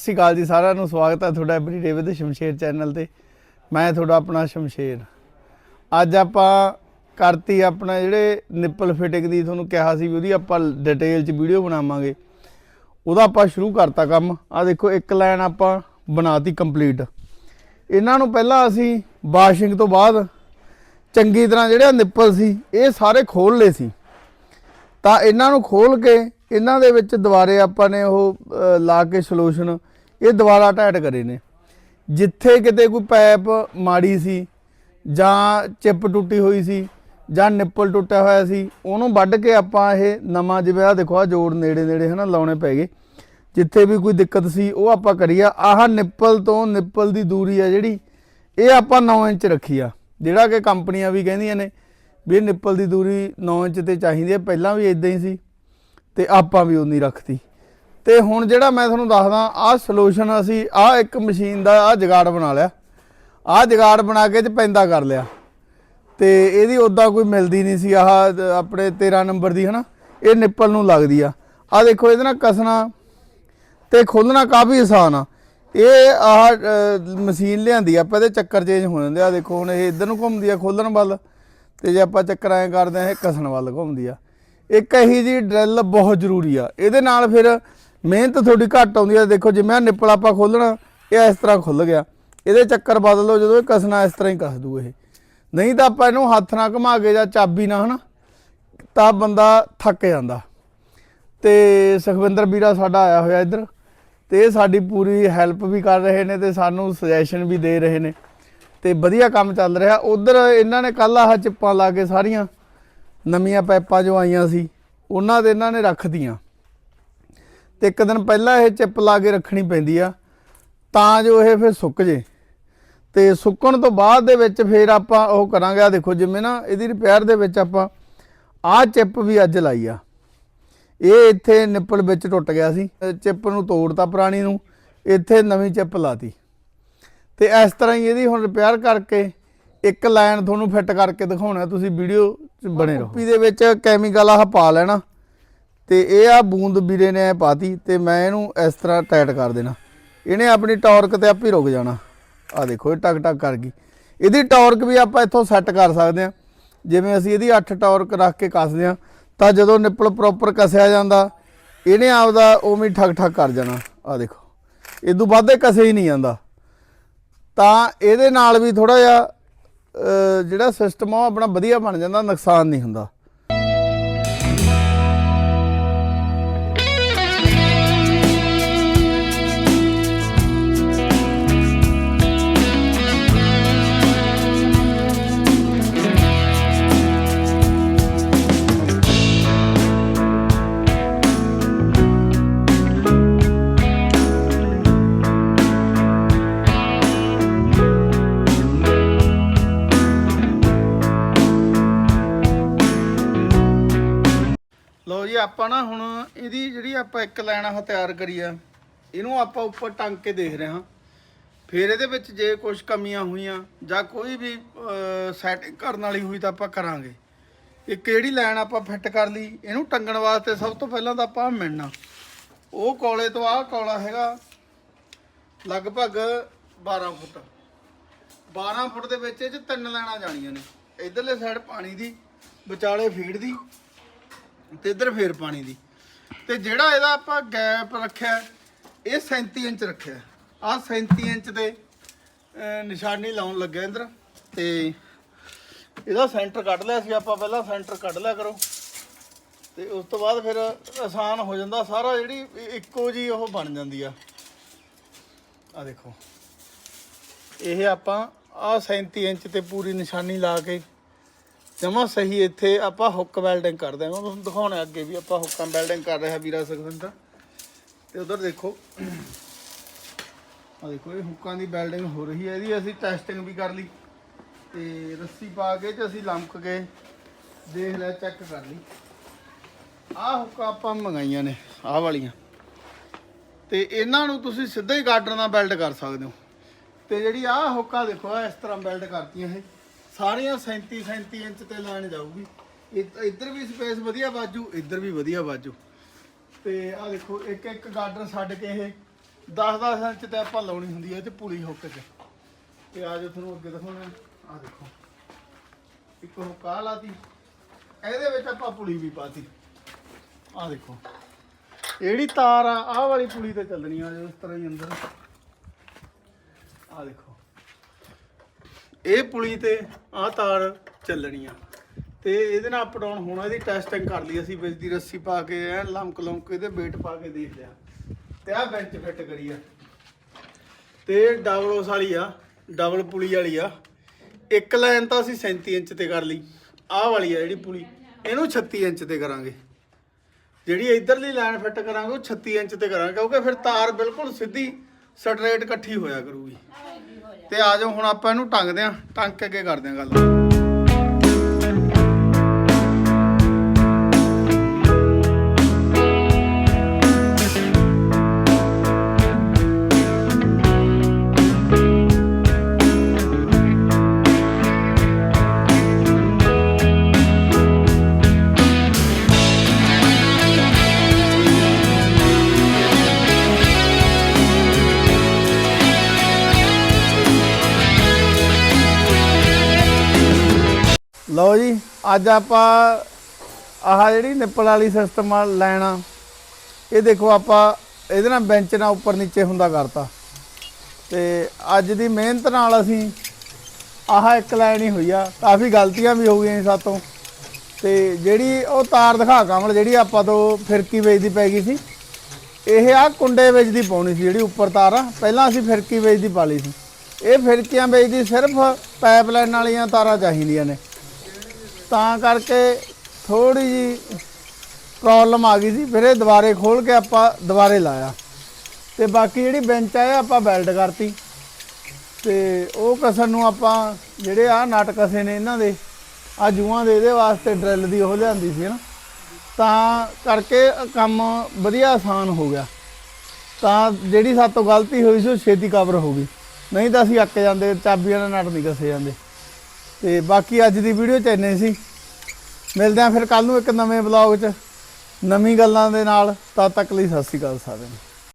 ਸਤਿ ਸ਼੍ਰੀ ਅਕਾਲ ਜੀ ਸਾਰਿਆਂ ਨੂੰ, ਸਵਾਗਤ ਹੈ ਤੁਹਾਡਾ ਐਵਰੀਡੇ ਵਿਦ ਸ਼ਮਸ਼ੇਰ ਚੈਨਲ ਤੇ। ਮੈਂ ਤੁਹਾਡਾ ਆਪਣਾ ਸ਼ਮਸ਼ੇਰ। ਅੱਜ ਆਪਾਂ ਕਰਤੀ ਆਪਣਾ ਜਿਹੜੇ ਨਿੱਪਲ ਫਿਟਿੰਗ ਦੀ ਤੁਹਾਨੂੰ ਕਿਹਾ ਸੀ ਵੀ ਉਹਦੀ ਆਪਾਂ ਡਿਟੇਲ 'ਚ ਵੀਡੀਓ ਬਣਾਵਾਂਗੇ। ਉਹਦਾ ਆਪਾਂ ਸ਼ੁਰੂ ਕਰਤਾ ਕੰਮ। ਆ ਦੇਖੋ, ਇੱਕ ਲਾਈਨ ਆਪਾਂ ਬਣਾਤੀ ਕੰਪਲੀਟ ਇਹਨਾਂ ਨੂੰ ਪਹਿਲਾਂ ਅਸੀਂ ਵਾਸ਼ਿੰਗ ਤੋਂ ਬਾਅਦ ਚੰਗੀ ਤਰ੍ਹਾਂ ਜਿਹੜੇ ਨਿੱਪਲ ਸੀ, ਇਹ ਸਾਰੇ ਖੋਲ ਲਏ ਸੀ। ਤਾਂ ਇਹਨਾਂ ਨੂੰ ਖੋਲ ਕੇ ਇਹਨਾਂ ਦੇ ਵਿੱਚ ਦੁਬਾਰੇ ਆਪਾਂ ਨੇ ਉਹ ਲਾ ਕੇ ਸੋਲੂਸ਼ਨ ਇਹ ਦੁਬਾਰਾ ਟਾਈਟ ਕਰੇ ਨੇ। ਜਿੱਥੇ ਕਿਤੇ ਕੋਈ ਪਾਈਪ ਮਾੜੀ ਸੀ ਜਾਂ ਚਿਪ ਟੁੱਟੀ ਹੋਈ ਸੀ ਜਾਂ ਨਿੱਪਲ ਟੁੱਟਿਆ ਹੋਇਆ ਸੀ, ਉਹਨੂੰ ਵੱਢ ਕੇ ਆਪਾਂ ਇਹ ਨਵਾਂ ਜਿਵੇਂ ਆ ਦੇਖੋ ਆ ਜੋੜ ਨੇੜੇ ਨੇੜੇ ਹਨਾ ਲਾਉਣੇ ਪੈ ਗਏ। ਜਿੱਥੇ ਵੀ ਕੋਈ ਦਿੱਕਤ ਸੀ, ਉਹ ਆਪਾਂ ਕਰੀ ਆ ਆਹ ਨਿੱਪਲ ਤੋਂ ਨਿੱਪਲ ਦੀ ਦੂਰੀ ਆ ਜਿਹੜੀ, ਇਹ ਆਪਾਂ 9 ਇੰਚ ਰੱਖੀ ਆ। ਜਿਹੜਾ ਕਿ ਕੰਪਨੀਆਂ ਵੀ ਕਹਿੰਦੀਆਂ ਨੇ ਵੀ ਇਹ ਨਿੱਪਲ ਦੀ ਦੂਰੀ 9 ਇੰਚ ਤੇ ਚਾਹੀਦੀ ਹੈ ਪਹਿਲਾਂ ਵੀ ਇਦਾਂ ਹੀ ਸੀ ਤੇ ਆਪਾਂ ਵੀ ਉਨੀ ਰੱਖਤੀ। ਤੇ ਹੁਣ ਜਿਹੜਾ ਮੈਂ ਤੁਹਾਨੂੰ ਦੱਸਦਾ ਆਹ ਸੋਲੂਸ਼ਨ ਅਸੀਂ ਆਹ ਇੱਕ ਮਸ਼ੀਨ ਦਾ ਆਹ ਜਗਾੜ ਬਣਾ ਲਿਆ। ਆਹ ਜਗਾੜ ਬਣਾ ਕੇ ਚ ਪੈਂਦਾ ਕਰ ਲਿਆ। ਤੇ ਇਹਦੀ ਉਦਾਂ ਕੋਈ ਮਿਲਦੀ ਨਹੀਂ ਸੀ ਆਹ ਆਪਣੇ 13 ਨੰਬਰ ਦੀ ਹਨਾ? ਇਹ ਨਿੱਪਲ ਨੂੰ ਲੱਗਦੀ ਆ। ਆਹ ਦੇਖੋ ਇਹਦੇ ਨਾਲ ਕਸਣਾ ਤੇ ਖੋਲਣਾ ਕਾਫੀ ਆਸਾਨ ਆ। ਇਹ ਆਹ ਮਸ਼ੀਨ ਲਿਆਂਦੀ ਆ, ਆਪਾਂ ਇਹਦੇ ਚੱਕਰ ਚੇਂਜ ਹੋ ਜਾਂਦੇ ਆ। ਦੇਖੋ ਹੁਣ ਇਹ ਇਧਰ ਨੂੰ ਘੁੰਮਦੀ ਆ ਖੋਲਣ ਵੱਲ ਤੇ ਜੇ ਆਪਾਂ ਚੱਕਰ ਐ ਕਰਦੇ ਆ ਇਹ ਕਸਣ ਵੱਲ ਘੁੰਮਦੀ ਆ। ਇੱਕ ਇਹੀ ਜੀ ਡਰਿਲ ਬਹੁਤ ਜ਼ਰੂਰੀ ਆ। ਇਹਦੇ ਨਾਲ ਫਿਰ ਮਿਹਨਤ ਥੋੜੀ ਘੱਟ ਆਉਂਦੀ ਹੈ ਦੇਖੋ ਜਿਵੇਂ ਆਹ ਨਿੱਪਲ ਆਪਾਂ ਖੋਲਣਾ, ਇਹ ਇਸ ਤਰ੍ਹਾਂ ਖੁੱਲ ਗਿਆ। ਇਹਦੇ ਚੱਕਰ ਬਦਲ ਲਓ, ਜਦੋਂ ਇਹ ਕਸਣਾ ਇਸ ਤਰ੍ਹਾਂ ਹੀ ਕਸ ਦੂ ਇਹ। ਨਹੀਂ ਤਾਂ ਆਪਾਂ ਇਹਨੂੰ ਹੱਥ ਨਾਲ ਘੁਮਾ ਕੇ ਜਾਂ ਚਾਬੀ ਨਾਲ, ਹਨਾ, ਤਾਂ ਬੰਦਾ ਥੱਕ ਜਾਂਦਾ। ਤੇ ਸੁਖਵਿੰਦਰ ਵੀਰਾ ਸਾਡਾ ਆਇਆ ਹੋਇਆ ਇੱਧਰ, ਤੇ ਇਹ ਸਾਡੀ ਪੂਰੀ ਹੈਲਪ ਵੀ ਕਰ ਰਹੇ ਨੇ ਤੇ ਸਾਨੂੰ ਸੁਜੈਸ਼ਨ ਵੀ ਦੇ ਰਹੇ ਨੇ। ਤੇ ਵਧੀਆ ਕੰਮ ਚੱਲ ਰਿਹਾ। ਉਧਰ ਇਹਨਾਂ ਨੇ ਕੱਲ ਆਹ ਚਿੱਪਾਂ ਲਾ ਕੇ ਸਾਰੀਆਂ ਨਵੀਆਂ ਪਾਈਪਾਂ ਜੋ ਆਈਆਂ ਸੀ, ਉਹਨਾਂ ਦੇ ਇਹਨਾਂ ਨੇ ਰੱਖਦੀਆਂ ਤੇ ਇੱਕ ਦਿਨ ਪਹਿਲਾਂ ਇਹ ਚਿੱਪ ਲਾ ਕੇ ਰੱਖਣੀ ਪੈਂਦੀ ਆ, ਤਾਂ ਜੋ ਇਹ ਫਿਰ ਸੁੱਕ ਜੇ। ਤੇ ਸੁੱਕਣ ਤੋਂ ਬਾਅਦ ਦੇ ਵਿੱਚ ਫਿਰ ਆਪਾਂ ਉਹ ਕਰਾਂਗੇ, ਆ ਦੇਖੋ ਜਿਵੇਂ ਨਾ ਇਹਦੀ ਰਿਪੇਅਰ ਦੇ ਵਿੱਚ ਆਪਾਂ ਆਹ ਚਿੱਪ ਵੀ ਅੱਜ ਲਾਈ ਆ। ਇਹ ਇੱਥੇ ਨਿੱਪਲ ਵਿੱਚ ਟੁੱਟ ਗਿਆ ਸੀ। ਚਿੱਪ ਨੂੰ ਤੋੜਤਾ ਪੁਰਾਣੀ ਨੂੰ, ਇੱਥੇ ਨਵੀਂ ਚਿੱਪ ਲਾਤੀ। ਤੇ ਇਸ ਤਰ੍ਹਾਂ ਹੀ ਇਹਦੀ ਹੁਣ ਰਿਪੇਅਰ ਕਰਕੇ ਇੱਕ ਲਾਈਨ ਤੁਹਾਨੂੰ ਫਿੱਟ ਕਰਕੇ ਦਿਖਾਉਣਾ, ਤੁਸੀਂ ਵੀਡੀਓ 'ਚ ਬਣੇ ਰਹੋ। ਕੁੱਪੀ ਦੇ ਵਿੱਚ ਕੈਮੀਕਲ ਆਹ ਪਾ ਲੈਣਾ। ਤੇ ਇਹ ਆ ਬੂੰਦ ਵੀਰੇ ਨੇ ਐ ਪਾਤੀ ਤੇ ਮੈਂ ਇਹਨੂੰ ਇਸ ਤਰ੍ਹਾਂ ਟਾਈਟ ਕਰ ਦੇਣਾ। ਇਹਨੇ ਆਪਣੀ ਟਾਰਕ ਤੇ ਆਪੇ ਰੁਕ ਜਾਣਾ। ਆ ਦੇਖੋ, ਇਹ ਟਕ ਟਕ ਕਰ ਗਈ। ਇਹਦੀ ਟਾਰਕ ਵੀ ਆਪਾਂ ਇੱਥੋਂ ਸੈੱਟ ਕਰ ਸਕਦੇ ਆ ਜਿਵੇਂ ਅਸੀਂ ਇਹਦੀ 8 ਟਾਰਕ ਰੱਖ ਕੇ ਕੱਸਦੇ ਆ ਤਾਂ ਜਦੋਂ ਨਿੱਪਲ ਪ੍ਰੋਪਰ ਕਸਿਆ ਜਾਂਦਾ, ਇਹਨੇ ਆਪਦਾ ਉਵੇਂ ਹੀ ਠਕ ਠਕ ਕਰ ਜਾਣਾ। ਆ ਦੇਖੋ ਇਦੋਂ ਵੱਧ ਕਸੇ ਹੀ ਨਹੀਂ ਜਾਂਦਾ। ਤਾਂ ਇਹਦੇ ਨਾਲ ਵੀ ਥੋੜਾ ਜਿਹਾ ਜਿਹੜਾ ਸਿਸਟਮ ਆ ਉਹ ਆਪਣਾ ਵਧੀਆ ਬਣ ਜਾਂਦਾ, ਨੁਕਸਾਨ ਨਹੀਂ ਹੁੰਦਾ। ਆਪਾਂ ਨਾ ਹੁਣ ਇਹਦੀ ਜਿਹੜੀ ਆਪਾਂ ਇੱਕ ਲਾਈਨ ਆਹ ਤਿਆਰ ਕਰੀ ਆ, ਇਹਨੂੰ ਆਪਾਂ ਉੱਪਰ ਟੰਗ ਕੇ ਦੇਖ ਰਹੇ ਹਾਂ। ਫਿਰ ਇਹਦੇ ਵਿੱਚ ਜੇ ਕੁਝ ਕਮੀਆਂ ਹੋਈਆਂ ਜਾਂ ਕੋਈ ਵੀ ਸੈਟਿੰਗ ਕਰਨ ਵਾਲੀ ਹੋਈ ਤਾਂ ਆਪਾਂ ਕਰਾਂਗੇ। ਇੱਕ ਜਿਹੜੀ ਲਾਈਨ ਆਪਾਂ ਫਿੱਟ ਕਰ ਲਈ, ਇਹਨੂੰ ਟੰਗਣ ਵਾਸਤੇ ਸਭ ਤੋਂ ਪਹਿਲਾਂ ਤਾਂ ਆਪਾਂ ਮਿਲਣਾ ਉਹ ਕੋਲੇ ਤੋਂ ਆਹ ਕੋਲਾ ਹੈਗਾ, ਲਗਭਗ 12 ਫੁੱਟ। 12 ਫੁੱਟ ਦੇ ਵਿੱਚ ਇਹ ਚ ਤਿੰਨ ਲਾਈਨਾਂ ਜਾਣੀਆਂ ਨੇ। ਇਧਰਲੇ ਸਾਈਡ ਪਾਣੀ ਦੀ, ਵਿਚਾਲੇ ਫੀਡ ਦੀ ਤੇ ਇੱਧਰ ਫੇਰ ਪਾਣੀ ਦੀ। ਤੇ ਜਿਹੜਾ ਇਹਦਾ ਆਪਾਂ ਗੈਪ ਰੱਖਿਆ, ਇਹ 37 ਇੰਚ ਰੱਖਿਆ। ਆ 37 ਇੰਚ ਤੇ ਨਿਸ਼ਾਨੀ ਲਾਉਣ ਲੱਗਿਆ ਇੰਦਰ ਤੇ ਇਹਦਾ ਸੈਂਟਰ ਕੱਢ ਲਿਆ ਸੀ ਆਪਾਂ ਪਹਿਲਾਂ ਸੈਂਟਰ ਕੱਢ ਲਿਆ ਕਰੋ। ਤੇ ਉਸ ਤੋਂ ਬਾਅਦ ਫਿਰ ਆਸਾਨ ਹੋ ਜਾਂਦਾ, ਸਾਰਾ ਜਿਹੜੀ ਇੱਕੋ ਜੀ ਉਹ ਬਣ ਜਾਂਦੀ ਆ। ਆ ਦੇਖੋ। ਇਹ ਆਪਾਂ ਆ 37 ਇੰਚ ਤੇ ਪੂਰੀ ਨਿਸ਼ਾਨੀ ਲਾ ਕੇ ਜਮਾ ਸਹੀ ਇੱਥੇ ਆਪਾਂ ਹੁੱਕ ਵੈਲਡਿੰਗ ਕਰਦੇ ਹਾਂ। ਮੈਂ ਤੁਹਾਨੂੰ ਦਿਖਾਉਣਾ ਅੱਗੇ ਵੀ ਆਪਾਂ ਹੁੱਕਾਂ ਵੈਲਡਿੰਗ ਕਰ ਰਿਹਾ ਵੀਰਾ ਸੁਖਵਿੰਦਰ ਤੇ ਉਧਰ ਦੇਖੋ। ਆ ਦੇਖੋ, ਇਹ ਹੁੱਕਾਂ ਦੀ ਵੈਲਡਿੰਗ ਹੋ ਰਹੀ ਹੈ ਇਹਦੀ। ਅਸੀਂ ਟੈਸਟਿੰਗ ਵੀ ਕਰ ਲਈ। ਤੇ ਰੱਸੀ ਪਾ ਕੇ ਤੇ ਅਸੀਂ ਲੰਮਕ ਕੇ ਦੇਖ ਲਿਆ ਚੈੱਕ ਕਰ ਲਈ। ਆਹ ਹੁੱਕਾਂ ਆਪਾਂ ਮੰਗਾਈਆਂ ਨੇ, ਆਹ ਵਾਲੀਆਂ। ਤੇ ਇਹਨਾਂ ਨੂੰ ਤੁਸੀਂ ਸਿੱਧਾ ਹੀ ਗਾਰਡਰ ਨਾਲ ਬੈਲਟ ਕਰ ਸਕਦੇ ਹੋ। ਤੇ ਜਿਹੜੀ ਆਹ ਹੁੱਕਾਂ ਦੇਖੋ, ਆਹ ਇਸ ਤਰ੍ਹਾਂ ਬੈਲਟ ਕਰਤੀਆਂ ਇਹ। ਸਾਰੀਆਂ 37 37 ਇੰਚ ਤੇ ਲਾਈਨ ਜਾਊਗੀ। ਇ- ਇੱਧਰ ਵੀ ਸਪੇਸ ਵਧੀਆ ਬਾਜੂ ਇੱਧਰ ਵੀ ਵਧੀਆ ਬਾਜੂ ਤੇ ਆਹ ਦੇਖੋ, ਇੱਕ ਇੱਕ ਗਾਰਡਨ ਛੱਡ ਕੇ ਇਹ 10-10 ਇੰਚ ਤੇ ਆਪਾਂ ਲਾਉਣੀ ਹੁੰਦੀ ਹੈ ਤੇ ਪੁਲੀ ਹੁੱਕ 'ਚ। ਤੇ ਆ ਜੋ ਤੁਹਾਨੂੰ ਅੱਗੇ ਦਿਖਾਉਣਾ ਆ ਦੇਖੋ, ਇੱਕ ਹੁੱਕ ਆਹ ਲਾਤੀ, ਇਹਦੇ ਵਿੱਚ ਆਪਾਂ ਪੁਲੀ ਵੀ ਪਾਤੀ। ਆ ਦੇਖੋ, ਜਿਹੜੀ ਤਾਰ ਆ, ਆਹ ਵਾਲੀ ਪੁਲੀ ਤੇ ਚੱਲਣੀ ਆ, ਜੋ ਇਸ ਤਰ੍ਹਾਂ ਹੀ ਅੰਦਰ। ਆ ਦੇਖੋ ਇਹ ਪੁਲੀ ਤੇ ਆ ਤਾਰ ਚੱਲਣੀ ਆ। ਤੇ ਇਹਦੇ ਨਾਲ ਅਪ ਡਾਊਨ ਹੋਣਾ, ਇਹਦੀ ਟੈਸਟਿੰਗ ਕਰ ਲਈ ਅਸੀਂ, ਵਿੱਚ ਦੀ ਰੱਸੀ ਪਾ ਕੇ ਐ ਲੰਕ ਲੰਕ ਇਹਦੇ weight ਪਾ ਕੇ ਦੇਖ ਲਿਆ। ਤੇ ਆ ਬੈਂਚ ਫਿੱਟ ਕਰੀ ਆ। ਤੇ ਡਬਲ ਉਸ ਵਾਲੀ ਆ ਡਬਲ ਪੁਲੀ ਵਾਲੀ ਆ। ਇੱਕ ਲਾਈਨ ਤਾਂ ਅਸੀਂ 37 ਇੰਚ ਤੇ ਕਰ ਲਈ। ਆਹ ਵਾਲੀ ਆ ਜਿਹੜੀ ਪੁਲੀ, ਇਹਨੂੰ 36 ਇੰਚ ਤੇ ਕਰਾਂਗੇ। ਜਿਹੜੀ ਇਧਰਲੀ ਲਾਈਨ ਫਿੱਟ ਕਰਾਂਗੇ, ਉਹ 36 ਇੰਚ ਤੇ ਕਰਾਂਗੇ, ਕਿਉਂਕਿ ਫਿਰ ਤਾਰ ਬਿਲਕੁਲ ਸਿੱਧੀ ਸਟਰੇਟ ਇਕੱਠੀ ਹੋਇਆ ਕਰੂਗੀ। ਤੇ ਆ ਜਾਓ ਹੁਣ ਆਪਾਂ ਇਹਨੂੰ ਟੰਗਦੇ ਆਂ ਟੰਗ ਕੇ ਅੱਗੇ ਕਰਦੇ ਆਂ ਗੱਲ। ਲਓ ਜੀ, ਅੱਜ ਆਪਾਂ ਆਹ ਜਿਹੜੀ ਨਿੱਪਲ ਵਾਲੀ ਸਿਸਟਮ ਆ, ਲੈਣਾ। ਇਹ ਦੇਖੋ ਆਪਾਂ ਇਹਦੇ ਨਾਲ ਬੈਂਚ ਨਾਲ ਉੱਪਰ ਨੀਚੇ ਹੁੰਦਾ ਕਰਤਾ। ਤੇ ਅੱਜ ਦੀ ਮਿਹਨਤ ਨਾਲ ਅਸੀਂ ਆਹ ਇੱਕ ਲਾਈਨ ਹੀ ਹੋਈ ਆ। ਕਾਫੀ ਗਲਤੀਆਂ ਵੀ ਹੋ ਗਈਆਂ ਸੀ ਸਾਤੋਂ। ਤੇ ਜਿਹੜੀ ਉਹ ਤਾਰ ਦਿਖਾ ਕਮਲ, ਜਿਹੜੀ ਆਪਾਂ ਤੋਂ ਫਿਰਕੀ ਵੇਚਦੀ ਪੈ ਗਈ ਸੀ। ਇਹ ਆ ਕੁੰਡੇ ਵੇਚਦੀ ਪਾਉਣੀ ਸੀ, ਜਿਹੜੀ ਉੱਪਰ ਤਾਰ ਆ। ਪਹਿਲਾਂ ਅਸੀਂ ਫਿਰਕੀ ਵੇਚਦੀ ਪਾ ਲਈ ਸੀ। ਇਹ ਫਿਰਕੀਆਂ ਵੇਚਦੀ ਦੀ ਸਿਰਫ ਪਾਈਪਲਾਈਨ ਵਾਲੀਆਂ ਤਾਰਾਂ ਚਾਹੀਦੀਆਂ ਨੇ। ਤਾਂ ਕਰਕੇ ਥੋੜੀ ਜੀ ਪ੍ਰੋਬਲਮ ਆ ਗਈ ਸੀ। ਫਿਰ ਇਹ ਦੁਬਾਰੇ ਖੋਲ ਕੇ ਆਪਾਂ ਦੁਬਾਰੇ ਲਾਇਆ। ਤੇ ਬਾਕੀ ਜਿਹੜੀ ਬੈਂਚ ਆ, ਇਹ ਆਪਾਂ ਵੈਲਡ ਕਰਤੀ। ਤੇ ਉਹ ਕਸਰ ਨੂੰ ਆਪਾਂ ਜਿਹੜੇ ਆ ਨਟ ਕਸੇ ਨੇ ਇਹਨਾਂ ਦੇ ਆ ਜੂਆਂ ਦੇ, ਇਹਦੇ ਵਾਸਤੇ ਡਰਿਲ ਦੀ ਉਹ ਲਿਆਂਦੀ ਸੀ ਨਾ। ਤਾਂ ਕਰਕੇ ਕੰਮ ਵਧੀਆ ਆਸਾਨ ਹੋ ਗਿਆ। ਤਾਂ ਜਿਹੜੀ ਸਾਤੋਂ ਗਲਤੀ ਹੋਈ ਸੀ, ਉਹ ਛੇਤੀ ਕਵਰ ਹੋ ਗਈ। ਨਹੀਂ ਤਾਂ ਅਸੀਂ ਅੱਕ ਜਾਂਦੇ, ਚਾਬੀਆਂ ਨਾਲ ਨਟ ਨਹੀਂ ਕਸੇ ਜਾਂਦੇ। ਤੇ ਬਾਕੀ ਅੱਜ ਦੀ ਵੀਡੀਓ ਚ ਇੰਨੇ ਸੀ। ਮਿਲਦੇ ਆਂ ਫਿਰ ਕੱਲ ਨੂੰ ਇੱਕ ਨਵੇਂ ਵਲੌਗ 'ਚ। ਨਵੀਂ ਗੱਲਾਂ ਦੇ ਨਾਲ, ਤਦ ਤੱਕ ਲਈ ਸਤਿ ਸ਼੍ਰੀ ਅਕਾਲ ਸਾਰਿਆਂ ਨੂੰ।